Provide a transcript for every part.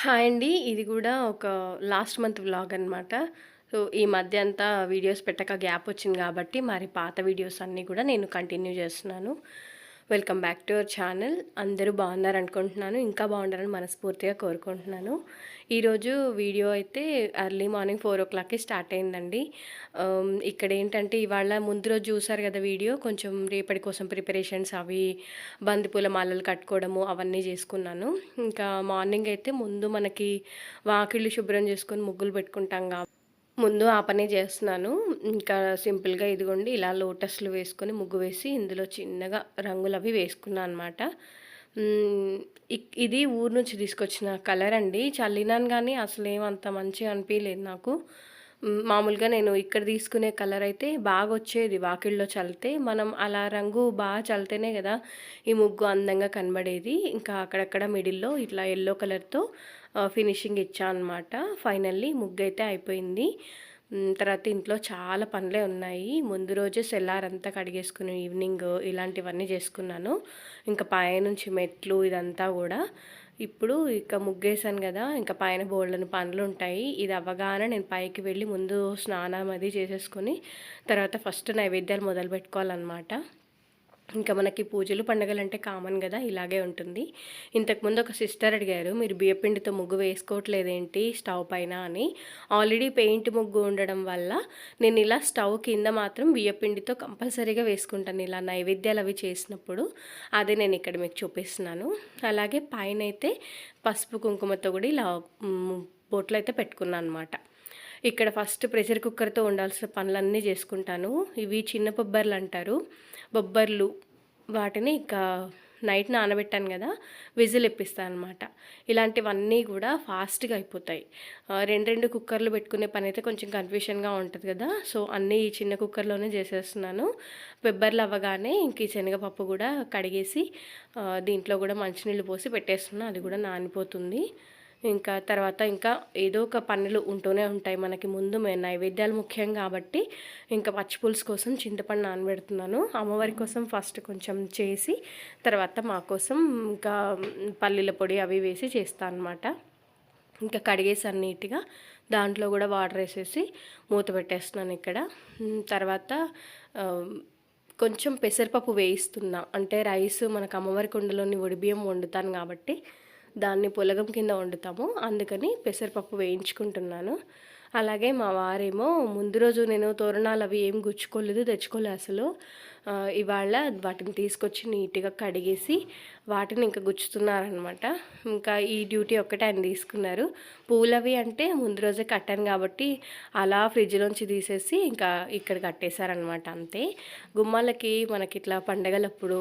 Hi అండి. ఇది కూడా ఒక లాస్ట్ మంత్ వ్లాగ్ అనమాట. సో, ఈ మధ్య అంతా వీడియోస్ పెట్టక గ్యాప్ వచ్చింది కాబట్టి మరి పాత వీడియోస్ అన్నీ కూడా నేను కంటిన్యూ చేస్తున్నాను. Welcome back to our channel. అందరూ బాగున్నారనుకుంటున్నాను. ఇంకా బాగుండాలని మనస్ఫూర్తిగా కోరుకుంటున్నాను. ఈరోజు వీడియో అయితే ఎర్లీ మార్నింగ్ 4:00కి స్టార్ట్ అయిందండి. ఇక్కడ ఏంటంటే ఇవాళ ముందు రోజు చూసారు కదా వీడియో. కొంచెం రేపటి కోసం ప్రిపరేషన్స్ అవి బంతిపూల మాలలు కట్టుకోవడము అవన్నీ చేసుకున్నాను. ఇంకా మార్నింగ్ అయితే ముందు మనకి వాకిళ్ళు శుభ్రం చేసుకొని ముగ్గులు పెట్టుకుంటాం కాబట్టి ముందు ఆ పనే చేస్తున్నాను. ఇంకా సింపుల్‌గా ఇదిగోండి ఇలా లోటస్‌లు వేసుకొని ముగ్గు వేసి ఇందులో చిన్నగా రంగులు అవి వేసుకున్నాను అనమాట. ఇక్ ఇది ఊరు నుంచి తీసుకొచ్చిన కలర్ అండి. చల్లినాను గానీ అసలేమంత మంచిగా అనిపించలేదు నాకు. మామూలుగా నేను ఇక్కడ తీసుకునే కలర్ అయితే బాగా వచ్చేది వాకిల్లో చల్లితే. మనం అలా రంగు బాగా చల్లితేనే కదా ఈ ముగ్గు అందంగా కనబడేది. ఇంకా అక్కడక్కడ మిడిల్‌లో ఇట్లా ఎల్లో కలర్‌తో ఫినిషింగ్ ఇచ్చానమాట ఫైనల్లీ ముగ్గైతే అయిపోయింది. తర్వాత ఇంట్లో చాలా పనులే ఉన్నాయి. ముందు రోజే సెల్లారంతా కడిగేసుకుని ఈవినింగ్ ఇలాంటివన్నీ చేసుకున్నాను. ఇంకా పైనుంచి మెట్లు ఇదంతా కూడా ఇప్పుడు ఇక ముగ్గేసాను కదా ఇంకా పైన బోల్డైన పనులు ఉంటాయి ఇది అవ్వగానే నేను పైకి వెళ్ళి ముందు స్నానం అది చేసేసుకొని, తర్వాత ఫస్ట్ నైవేద్యాలు మొదలు పెట్టుకోవాలన్నమాట ఇంకా మనకి పూజలు, పండుగలంటే కామన్ కదా ఇలాగే ఉంటుంది. ఇంతకుముందు ఒక సిస్టర్ అడిగారు, "మీరు బియ్యపిండితో ముగ్గు వేసుకోవట్లేదేంటి స్టవ్ పైన" అని. ఆల్రెడీ పెయింట్ ముగ్గు ఉండడం వల్ల నేను ఇలా స్టవ్ కింద మాత్రం బియ్యపిండితో కంపల్సరీగా వేసుకుంటాను. ఇలా నైవేద్యాలు అవి చేసినప్పుడు. అదే నేను ఇక్కడ మీకు చూపిస్తున్నాను. అలాగే పైన అయితే పసుపు, కుంకుమతో కూడా ఇలా బొట్లు అయితే పెట్టుకున్నాను అనమాట. ఇక్కడ ఫస్ట్ ప్రెషర్ కుక్కర్‌తో ఉండాల్సిన పనులన్నీ చేసుకుంటాను. ఇవి చిన్న బొబ్బర్లంటారు. బొబ్బర్లు వాటిని ఇంకా నైట్ నానబెట్టాను కదా విజిల్ ఇప్పిస్తాను అనమాట. ఇలాంటివన్నీ కూడా ఫాస్ట్‌గా అయిపోతాయి. రెండు రెండు కుక్కర్‌లు పెట్టుకునే పనైతే కొంచెం కన్‌ఫ్యూషన్‌గా ఉంటుంది కదా సో, అన్నీ ఈ చిన్న కుక్కర్‌లోనే చేసేస్తున్నాను. పెబ్బర్లు అవ్వగానే ఇంక ఈ శనగపప్పు కూడా కడిగేసి దీంట్లో కూడా మంచినీళ్ళు పోసి పెట్టేస్తున్నాను అది కూడా నానిపోతుంది. ఇంకా తర్వాత ఇంకా ఏదో ఒక పనులు ఉంటూనే ఉంటాయి మనకి. ముందు మే నైవేద్యాలు ముఖ్యం కాబట్టి ఇంకా పచ్చి పులుసు కోసం చింతపండు నానబెడుతున్నాను. అమ్మవారి కోసం ఫస్ట్ కొంచెం చేసి, తర్వాత మా కోసం ఇంకా పల్లీల పొడి అవి వేసి చేస్తా అనమాట. ఇంకా కడిగేసాను నీట్‌గా. దాంట్లో కూడా వాటర్ వేసేసి మూత పెట్టేస్తున్నాను ఇక్కడ. తర్వాత కొంచెం పెసరపప్పు వేయిస్తున్నా. అంటే రైస్ మనకు అమ్మవారి కుండలోని ఒడిబియ్యం వండుతాను కాబట్టి దాన్ని పులగం కింద వండుతాము. అందుకని పెసరపప్పు వేయించుకుంటున్నాను. అలాగే మా వారేమో ముందు రోజు నేను తోరణాలు అవి ఏం గుచ్చుకోలేదు, తెచ్చుకోలేదు అసలు. ఇవాళ వాటిని తీసుకొచ్చి నీట్‌గా కడిగేసి, వాటిని ఇంకా గుచ్చుతున్నారనమాట. ఇంకా ఈ డ్యూటీ ఒక్కటే ఆయన తీసుకున్నారు. పూలవి అంటే ముందు రోజే కట్టాను కాబట్టి అలా ఫ్రిడ్జ్‌లోంచి తీసేసి ఇంకా ఇక్కడ కట్టేశారనమాట అంతే. గుమ్మాలకి మనకి ఇట్లా పండగలప్పుడు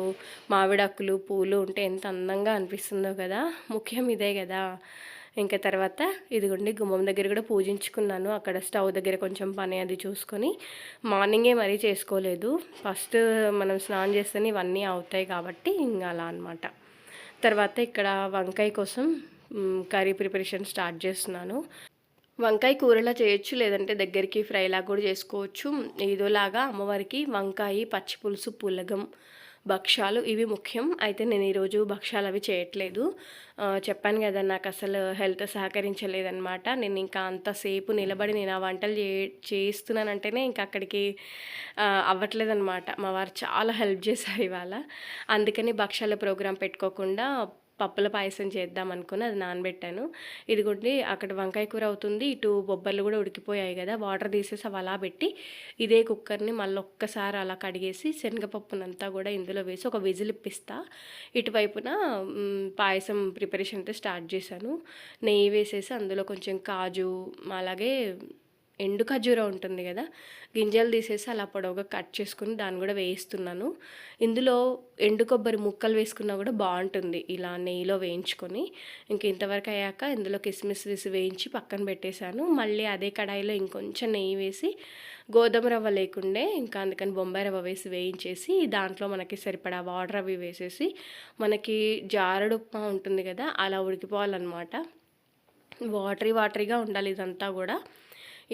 మావిడాకులు, పూలు ఉంటే ఎంత అందంగా అనిపిస్తుందో కదా ముఖ్యం ఇదే కదా ఇంకా తర్వాత ఇదిగోండి గుమ్మం దగ్గర కూడా పూజించుకున్నాను. అక్కడ స్టవ్ దగ్గర కొంచెం పని అది చూసుకొని, మార్నింగే మరీ చేసుకోలేదు. ఫస్ట్ మనం స్నానం చేస్తేనే ఇవన్నీ అవుతాయి కాబట్టి ఇంకా అలా అనమాట. తర్వాత ఇక్కడ వంకాయ కోసం కర్రీ ప్రిపరేషన్ స్టార్ట్ చేస్తున్నాను. వంకాయ కూరలా చేయొచ్చు. లేదంటే దగ్గరికి ఫ్రైలా కూడా చేసుకోవచ్చు. ఏదోలాగా అమ్మవారికి వంకాయి, పచ్చి పులుసు, పులగం, భక్ష్యాలు ఇవి ముఖ్యం. అయితే నేను ఈరోజు భక్షాలవి చేయట్లేదు. చెప్పాను కదా నాకు అసలు హెల్త్ సహకరించలేదనమాట. నేను ఇంకా అంతసేపు నిలబడి నేను ఆ వంటలు చే చేస్తున్నానంటేనే ఇంకా అక్కడికి అవ్వట్లేదనమాట. మా వారు చాలా హెల్ప్ చేశారు ఇవాళ. అందుకని భక్షాల ప్రోగ్రాం పెట్టుకోకుండా పప్పుల పాయసం చేద్దాం అనుకుని అది నానబెట్టాను. ఇదిగోండి అక్కడ వంకాయ కూర అవుతుంది. ఇటు బొబ్బర్లు కూడా ఉడికిపోయాయి కదా వాటర్ తీసేసి అవి అలా పెట్టి, ఇదే కుక్కర్‌ని మళ్ళీ ఒక్కసారి అలా కడిగేసి శనగపప్పునంతా కూడా ఇందులో వేసి ఒక విజిల్ ఇప్పిస్తా. ఇటువైపున పాయసం ప్రిపరేషన్ అయితే స్టార్ట్ చేశాను. నెయ్యి వేసేసి అందులో కొంచెం కాజు, అలాగే ఎండు ఖర్జూర ఉంటుంది కదా గింజలు తీసేసి అలా పొడవుగా కట్ చేసుకుని దాన్ని కూడా వేయిస్తున్నాను. ఇందులో ఎండు కొబ్బరి ముక్కలు వేసుకున్నా కూడా బాగుంటుంది ఇలా నెయ్యిలో వేయించుకొని. ఇంక ఇంతవరకు అయ్యాక ఇందులో కిస్మిస్ వేసి వేయించి పక్కన పెట్టేశాను. మళ్ళీ అదే కడాయిలో ఇంకొంచెం నెయ్యి వేసి, గోధుమ రవ్వ లేకుండే ఇంకా అందుకని బొంబాయి రవ్వ వేసి వేయించేసి, దాంట్లో మనకి సరిపడా వాటర్ అవి వేసేసి, మనకి జారుడు ఉప్మా ఉంటుంది కదా అలా ఉడికిపోవాలనమాట. వాటరీ వాటరీగా ఉండాలి ఇదంతా కూడా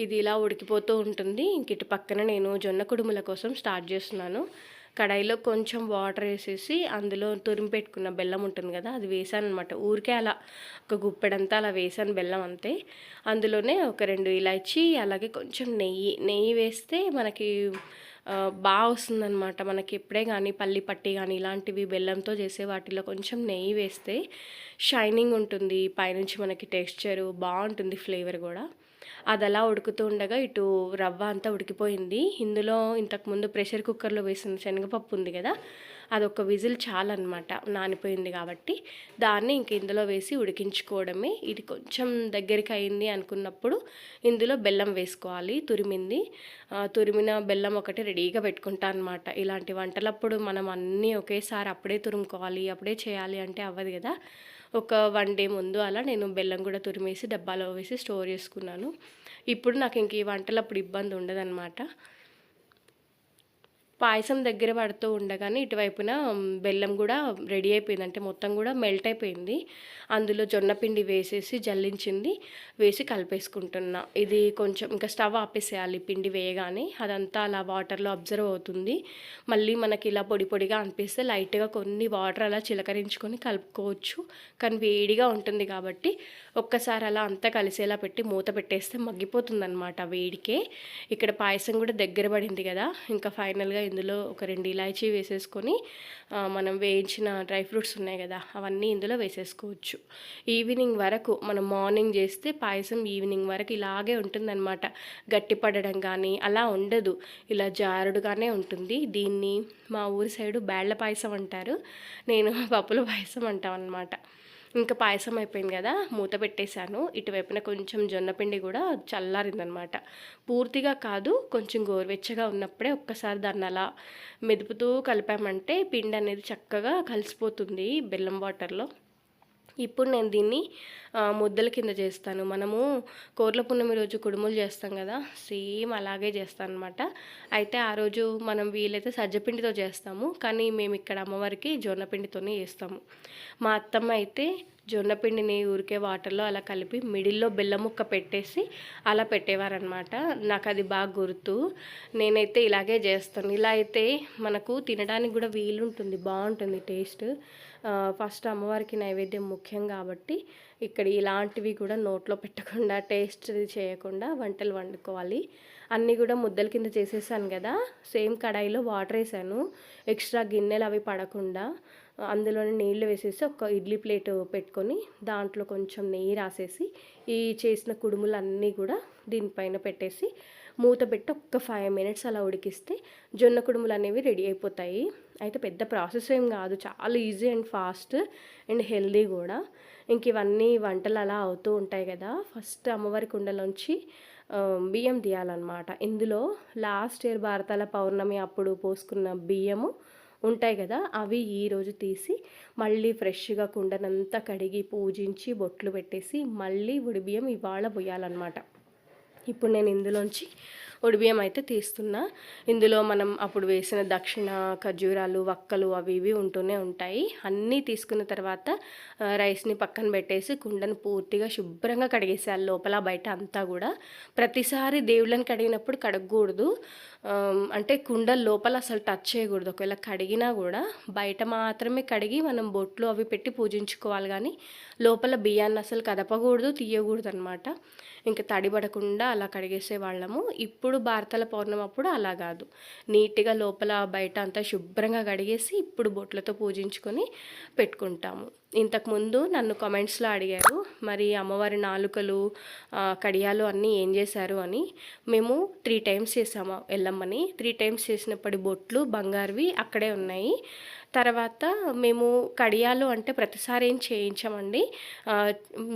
ఇది ఇలా ఉడికిపోతూ ఉంటుంది. ఇంక ఇటు పక్కన నేను జొన్న కుడుముల కోసం స్టార్ట్ చేస్తున్నాను. కడాయిలో కొంచెం వాటర్ వేసేసి అందులో తురిమి పెట్టుకున్న బెల్లం ఉంటుంది కదా అది వేసాను అనమాట ఊరికే అలా ఒక గుప్పెడంతా అలా వేసాను బెల్లం అంతే. అందులోనే ఒక రెండు ఇలాచి అలాగే కొంచెం నెయ్యి. నెయ్యి వేస్తే మనకి బాగా వస్తుందన్నమాట. మనకి ఎప్పుడే కానీ పల్లి పట్టి కానీ ఇలాంటివి బెల్లంతో చేసే వాటిలో కొంచెం నెయ్యి వేస్తే షైనింగ్ ఉంటుంది. పైనుంచి మనకి టెక్స్చరు బాగుంటుంది ఫ్లేవర్ కూడా. అది అలా ఉడుకుతూ ఉండగా ఇటు రవ్వ అంతా ఉడికిపోయింది. ఇందులో ఇంతకుముందు ప్రెషర్ కుక్కర్లో వేసిన శనగపప్పు ఉంది కదా అదొక విజిల్ చాలన్నమాట నానిపోయింది కాబట్టి. దాన్ని ఇంక ఇందులో వేసి ఉడికించుకోవడమే. ఇది కొంచెం దగ్గరికి అయింది అనుకున్నప్పుడు ఇందులో బెల్లం వేసుకోవాలి తురిమింది. తురిమిన బెల్లం ఒకటి రెడీగా పెట్టుకుంటా అనమాట ఇలాంటి వంటలప్పుడు మనం అన్నీ ఒకేసారి అప్పుడే తురుముకోవాలి అప్పుడే చేయాలి అంటే అవ్వదు కదా. ఒక వన్ డే ముందు అలా నేను బెల్లం కూడా తురిమేసి డబ్బాలో వేసి స్టోర్ చేసుకున్నాను. ఇప్పుడు నాకు ఇంక ఈ వంటలు అప్పుడు ఇబ్బంది ఉండదన్నమాట. పాయసం దగ్గర పడుతూ ఉండగానే ఇటువైపున బెల్లం కూడా రెడీ అయిపోయింది. అంటే మొత్తం కూడా మెల్ట్ అయిపోయింది. అందులో జొన్న పిండి వేసేసి జల్లించింది. వేసి కలిపేసుకుంటున్నా. ఇది కొంచెం ఇంకా స్టవ్ ఆపేసేయాలి పిండి వేయగానే. అదంతా అలా వాటర్లో అబ్జర్వ్ అవుతుంది. మళ్ళీ మనకి ఇలా పొడి పొడిగా అనిపిస్తే లైట్గా కొన్ని వాటర్ అలా చిలకరించుకొని కలుపుకోవచ్చు. కానీ వేడిగా ఉంటుంది కాబట్టి ఒక్కసారి అలా అంతా కలిసేలా పెట్టి మూత పెట్టేస్తే మగ్గిపోతుందనమాట వేడికే. ఇక్కడ పాయసం కూడా దగ్గర పడింది కదా. ఇంకా ఫైనల్గా ఇందులో ఒక రెండు ఇలాచీ వేసేసుకొని మనం వేయించిన డ్రై ఫ్రూట్స్ ఉన్నాయి కదా అవన్నీ ఇందులో వేసేసుకోవచ్చు. ఈవినింగ్ వరకు మనం మార్నింగ్ చేస్తే పాయసం ఈవినింగ్ వరకు ఇలాగే ఉంటుందన్నమాట. గట్టిపడడం కానీ అలా ఉండదు. ఇలా జారుడుగానే ఉంటుంది. దీన్ని మా ఊరి సైడు బేళ్ళ పాయసం అంటారు. నేను పప్పుల పాయసం అంటాం అనమాట ఇంకా పాయసం అయిపోయింది కదా మూత పెట్టేశాను. ఇటువైపున కొంచెం జొన్నపిండి కూడా చల్లారిందనమాట. పూర్తిగా కాదు కొంచెం గోరువెచ్చగా ఉన్నప్పుడే ఒక్కసారి దాన్ని అలా మెదుపుతూ కలిపామంటే పిండి అనేది చక్కగా కలిసిపోతుంది బెల్లం వాటర్లో. ఇప్పుడు నేను దీన్ని ముద్దల కింద చేస్తాను. మనము కోర్ల పున్నమి రోజు కుడుములు చేస్తాం కదా సేమ్ అలాగే చేస్తాను అనమాట అయితే ఆ రోజు మనం వీలైతే సజ్జపిండితో చేస్తాము కానీ మేము ఇక్కడ అమ్మవారికి జొన్నపిండితోనే చేస్తాము. మా అత్తమ్మ అయితే జొన్నపిండిని ఊరికే వాటర్లో అలా కలిపి మిడిల్లో బెల్లం ముక్క పెట్టేసి అలా పెట్టేవారనమాట నాకు అది బాగా గుర్తు. నేనైతే ఇలాగే చేస్తాను. ఇలా అయితే మనకు తినడానికి కూడా వీలుంటుంది బాగుంటుంది టేస్ట్. ఫస్ట్ అమ్మవారికి నైవేద్యం ముఖ్యం కాబట్టి ఇక్కడ ఇలాంటివి కూడా నోట్లో పెట్టకుండా టేస్ట్ చేయకుండా వంటలు వండుకోవాలి. అన్నీ కూడా ముద్దల కింద చేసేసాను కదా. సేమ్ కడాయిలో వాటర్ వేసాను. ఎక్స్ట్రా గిన్నెలు అవి పడకుండా అందులోనే నీళ్ళు వేసేసి ఒక ఇడ్లీ ప్లేట్ పెట్టుకొని దాంట్లో కొంచెం నెయ్యి రాసేసి ఈ చేసిన కుడుములు అన్నీ కూడా దీనిపైన పెట్టేసి మూత పెట్టి ఒక్క ఫైవ్ మినిట్స్ అలా ఉడికిస్తే జొన్న కుడుములు అనేవి రెడీ అయిపోతాయి. అయితే పెద్ద ప్రాసెస్ ఏం కాదు. చాలా easy and fast and healthy కూడా. ఇంక ఇవన్నీ వంటలు అలా అవుతూ ఉంటాయి కదా. ఫస్ట్ అమ్మవారి కుండలోంచి బియ్యం తీయాలన్నమాట. ఇందులో లాస్ట్ ఇయర్ భారతాల పౌర్ణమి అప్పుడు పోసుకున్న బియ్యము ఉంటాయి కదా అవి ఈరోజు తీసి మళ్ళీ ఫ్రెష్గా కుండనంతా కడిగి పూజించి బొట్లు పెట్టేసి మళ్ళీ ఉడి బియ్యం ఇవాళ పోయాలన్నమాట. ఇప్పుడు నేను ఇందులోంచి ఒడిబియ్యం అయితే తీస్తున్నా. ఇందులో మనం అప్పుడు వేసిన దక్షిణ ఖర్జూరాలు వక్కలు అవి ఇవి ఉంటూనే ఉంటాయి. అన్నీ తీసుకున్న తర్వాత రైస్ని పక్కన పెట్టేసి కుండను పూర్తిగా శుభ్రంగా కడిగేసేయాలి లోపల బయట అంతా కూడా ప్రతిసారి దేవుళ్ళని కడిగినప్పుడు కడగకూడదు. అంటే కుండ లోపల అసలు టచ్ చేయకూడదు. ఒకవేళ కడిగినా కూడా బయట మాత్రమే కడిగి మనం బొట్లు అవి పెట్టి పూజించుకోవాలి కానీ లోపల బియ్యాన్ని అసలు కదపకూడదు తీయకూడదు అనమాట ఇంకా తడిపడకుండా అలా కడిగేసే వాళ్ళము. ఇప్పుడు భారతాల పౌర్ణమి అప్పుడు అలా కాదు. నీట్గా లోపల బయట అంతా శుభ్రంగా కడిగేసి ఇప్పుడు బొట్లతో పూజించుకొని పెట్టుకుంటాము. ఇంతకుముందు నన్ను కామెంట్స్లో అడిగారు మరి అమ్మవారి నాలుకలు కడియాలు అన్నీ ఏం చేశారు? అని. మేము త్రీ టైమ్స్ చేసాము ఎల్లమ్మని. త్రీ టైమ్స్ చేసినప్పటి బొట్లు బంగారువి అక్కడే ఉన్నాయి. తర్వాత మేము కడియాలు అంటే ప్రతిసారి ఏం చేయించామండి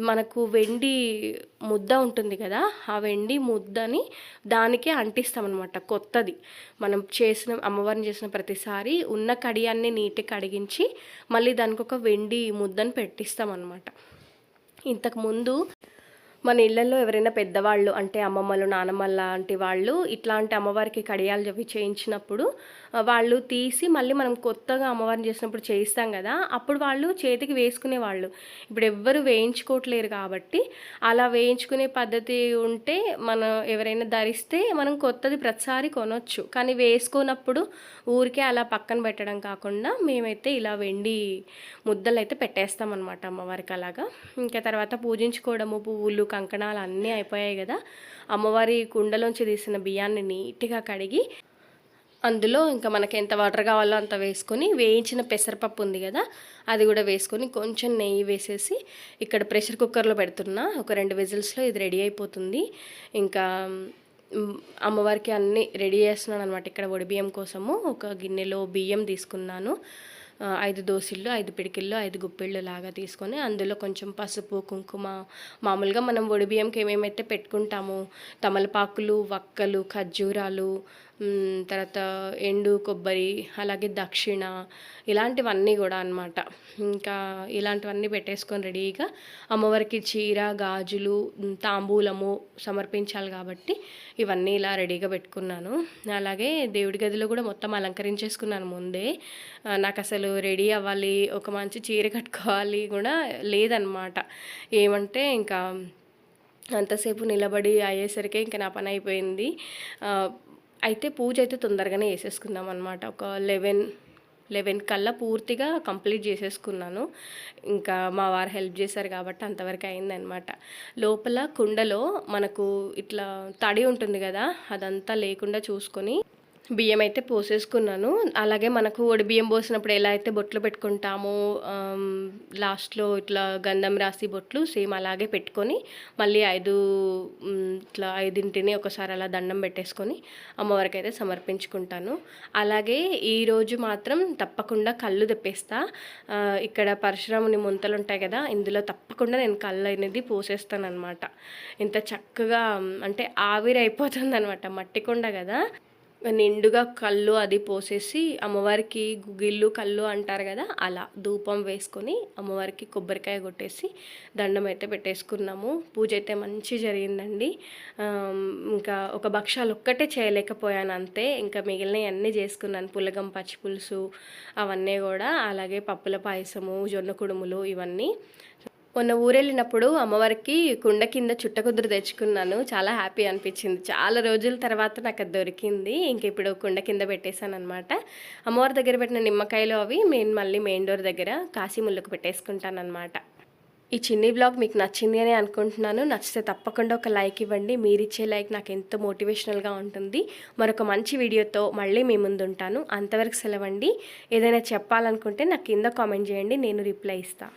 మనకు వెండి ముద్ద ఉంటుంది కదా ఆ వెండి ముద్దని దానికే అంటిస్తామన్నమాట కొత్తది. మనం చేసిన అమ్మవారిని చేసిన ప్రతిసారి ఉన్న కడియాన్ని నీట్గా కడిగించి మళ్ళీ దానికి ఒక వెండి ముద్దను పెట్టిస్తామన్నమాట. ఇంతకుముందు మన ఇళ్ళల్లో ఎవరైనా పెద్దవాళ్ళు అంటే అమ్మమ్మలు నానమ్మలు లాంటి వాళ్ళు ఇట్లాంటి అమ్మవారికి కడియాలు చెప్పి చేయించినప్పుడు వాళ్ళు తీసి మళ్ళీ మనం కొత్తగా అమ్మవారిని చేసినప్పుడు చేయిస్తాం కదా అప్పుడు వాళ్ళు చేతికి వేసుకునేవాళ్ళు ఇప్పుడు ఎవ్వరు వేయించుకోవట్లేరు కాబట్టి అలా వేయించుకునే పద్ధతి ఉంటే మన ఎవరైనా ధరిస్తే మనం కొత్తది ప్రతిసారి కొనొచ్చు. కానీ వేసుకున్నప్పుడు ఊరికే అలా పక్కన పెట్టడం కాకుండా మేమైతే ఇలా వెండి ముద్దలు అయితే పెట్టేస్తాం అనమాట అమ్మవారికి అలాగా. ఇంకా తర్వాత పూజించుకోవడము పువ్వులు కంకణాలు అన్నీ అయిపోయాయి కదా. అమ్మవారి కుండలోంచి తీసిన బియ్యాన్ని నీట్గా కడిగి అందులో ఇంకా మనకి ఎంత వాటర్ కావాలో అంత వేసుకొని వేయించిన పెసరపప్పు ఉంది కదా అది కూడా వేసుకొని కొంచెం నెయ్యి వేసేసి ఇక్కడ ప్రెషర్ కుక్కర్లో పెడుతున్నా. ఒక రెండు విజిల్స్లో ఇది రెడీ అయిపోతుంది. ఇంకా అమ్మవారికి అన్నీ రెడీ చేస్తున్నాను అనమాట ఇక్కడ వడి బియ్యం కోసము ఒక గిన్నెలో బియ్యం తీసుకున్నాను. ఐదు దోశల్లో ఐదు పిడికిల్లో ఐదు గుప్పిళ్ళు లాగా తీసుకొని అందులో కొంచెం పసుపు కుంకుమ మామూలుగా మనం వడి బియ్యంకి ఏమేమైతే పెట్టుకుంటామో తమలపాకులు వక్కలు ఖర్జూరాలు తర్వాత ఎండు కొబ్బరి అలాగే దక్షిణ ఇలాంటివన్నీ కూడా అన్నమాట. ఇంకా ఇలాంటివన్నీ పెట్టేసుకొని రెడీగా అమ్మవారికి చీర గాజులు తాంబూలము సమర్పించాలి కాబట్టి ఇవన్నీ ఇలా రెడీగా పెట్టుకున్నాను. అలాగే దేవుడి గదిలో కూడా మొత్తం అలంకరించేసుకున్నాను ముందే. నాకు అసలు రెడీ అవ్వాలి ఒక మంచి చీర కట్టుకోవాలి కూడా లేదనమాట ఏమంటే ఇంకా అంతసేపు నిలబడి అయ్యేసరికి ఇంకా నా పని అయిపోయింది. అయితే పూజ అయితే తొందరగానే వేసేసుకుందాం అనమాట ఒక లెవెన్ లెవెన్ కల్లా పూర్తిగా కంప్లీట్ చేసేసుకున్నాను. ఇంకా మా వారు హెల్ప్ చేశారు కాబట్టి అంతవరకు అయిందనమాట లోపల కుండలో మనకు ఇట్లా తడి ఉంటుంది కదా అదంతా లేకుండా చూసుకొని బియ్యం అయితే పోసేసుకున్నాను. అలాగే మనకు ఒడి బియ్యం పోసినప్పుడు ఎలా అయితే బొట్లు పెట్టుకుంటామో లాస్ట్లో ఇట్లా గంధం రాసి బొట్లు సేమ్ అలాగే పెట్టుకొని మళ్ళీ ఐదు ఇట్లా ఐదింటిని ఒకసారి అలా దండం పెట్టేసుకొని అమ్మవారికి అయితే సమర్పించుకుంటాను. అలాగే ఈరోజు మాత్రం తప్పకుండా కళ్ళు తెప్పేస్తా. ఇక్కడ పరశురాముని ముంతలు ఉంటాయి కదా ఇందులో తప్పకుండా నేను కళ్ళు అనేది పోసేస్తాను అనమాట ఇంత చక్కగా అంటే ఆవిరి అయిపోతుంది అనమాట మట్టి కొండ కదా. నిండుగా కళ్ళు అది పోసేసి అమ్మవారికి గుగిళ్ళు కళ్ళు అంటారు కదా అలా ధూపం వేసుకొని అమ్మవారికి కొబ్బరికాయ కొట్టేసి దండం అయితే పెట్టేసుకున్నాము. పూజ అయితే మంచి జరిగిందండి. ఇంకా ఒక భక్షాలు ఒక్కటే చేయలేకపోయాను అంతే. ఇంకా మిగిలినవి అన్నీ చేసుకున్నాను. పులగం పచ్చి పులుసు అవన్నీ కూడా అలాగే పప్పుల పాయసము జొన్న కుడుములు ఇవన్నీ మొన్న ఊరెళ్ళినప్పుడు అమ్మవారికి కుండ కింద చుట్టకుదురు తెచ్చుకున్నాను. చాలా హ్యాపీ అనిపించింది. చాలా రోజుల తర్వాత నాకు అది దొరికింది. ఇంక ఇప్పుడు కుండ కింద పెట్టేశాను అనమాట అమ్మవారి దగ్గర పెట్టిన నిమ్మకాయలు అవి నేను మళ్ళీ మెయిన్ డోర్ దగ్గర కాశీ ముళ్ళకు పెట్టేసుకుంటాను అనమాట ఈ చిన్ని బ్లాగ్ మీకు నచ్చింది అని అనుకుంటున్నాను. నచ్చితే తప్పకుండా ఒక లైక్ ఇవ్వండి. మీరు ఇచ్చే లైక్ నాకు ఎంతో మోటివేషనల్గా ఉంటుంది. మరొక మంచి వీడియోతో మళ్ళీ మీ ముందు ఉంటాను అంతవరకు సెలవండి. ఏదైనా చెప్పాలనుకుంటే నాకు కింద కామెంట్ చేయండి. నేను రిప్లై ఇస్తాను